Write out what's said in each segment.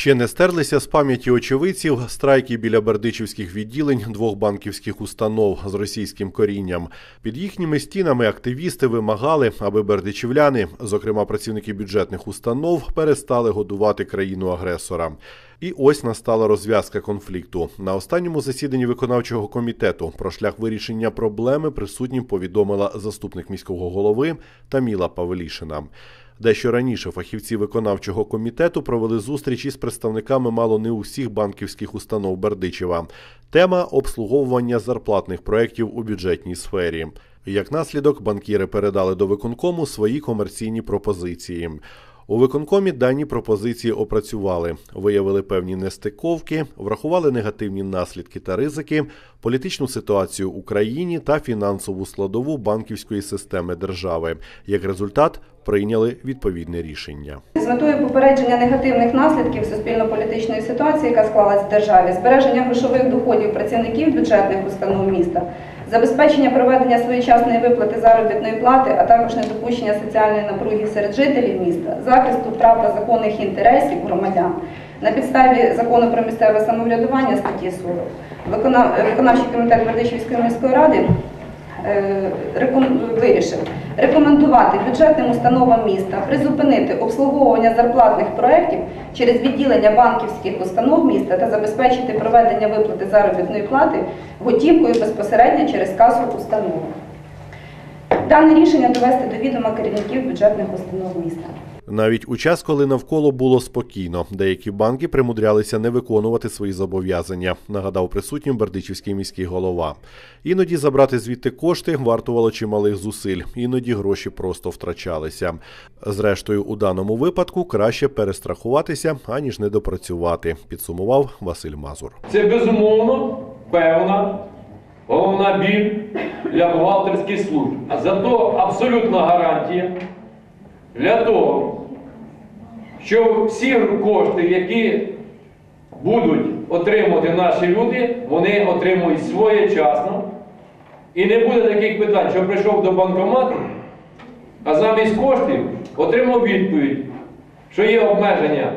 Ще не стерлися з пам'яті очевидців страйки біля бердичівських відділень двох банківських установ з російським корінням. Під їхніми стінами активісти вимагали, аби бердичівляни, зокрема працівники бюджетних установ, перестали годувати країну-агресора. І ось настала розв'язка конфлікту. На останньому засіданні виконавчого комітету про шлях вирішення проблеми присутнім повідомила заступник міського голови Таміла Павелішина. Дещо раніше фахівці виконавчого комітету провели зустріч із представниками мало не усіх банківських установ Бердичева. Тема обслуговування зарплатних проєктів у бюджетній сфері. Як наслідок, банкіри передали до виконкому свої комерційні пропозиції. У виконкомі дані пропозиції опрацювали, виявили певні нестиковки, врахували негативні наслідки та ризики, політичну ситуацію в Україні та фінансову складову банківської системи держави. Як результат, прийняли відповідне рішення. З метою попередження негативних наслідків суспільно-політичної ситуації, яка склалась в державі, збереження грошових доходів працівників бюджетних установ міста, забезпечення проведення своєчасної виплати заробітної плати, а також недопущення соціальної напруги серед жителів міста, захисту прав та законних інтересів громадян. На підставі закону про місцеве самоврядування статті 40 виконав- виконавчий комітет Бердичівської міської ради е, вирішив рекомендувати бюджетним установам міста призупинити обслуговування зарплатних проєктів через відділення банківських установ міста та забезпечити проведення виплати заробітної плати готівкою безпосередньо через касу установи. Дане рішення довести до відома керівників бюджетних установ міста. Навіть у час, коли навколо було спокійно, деякі банки примудрялися не виконувати свої зобов'язання, нагадав присутнім Бердичівський міський голова. Іноді забрати звідти кошти вартувало чималих зусиль, іноді гроші просто втрачалися. Зрештою, у даному випадку краще перестрахуватися, аніж не допрацювати, підсумував Василь Мазур. Це безумовно певна головна біль для бухгалтерських служб. Зато абсолютна гарантія для того, що всі кошти, які будуть отримувати наші люди, вони отримують своєчасно. І не буде таких питань, що прийшов до банкомату, а замість коштів отримав відповідь, що є обмеження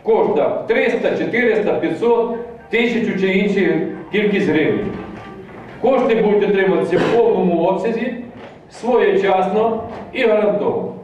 в коштах 300, 400, 500, 1000 чи інші кількість гривень. Кошти будуть отримуватися в повному обсязі, своєчасно і гарантовано.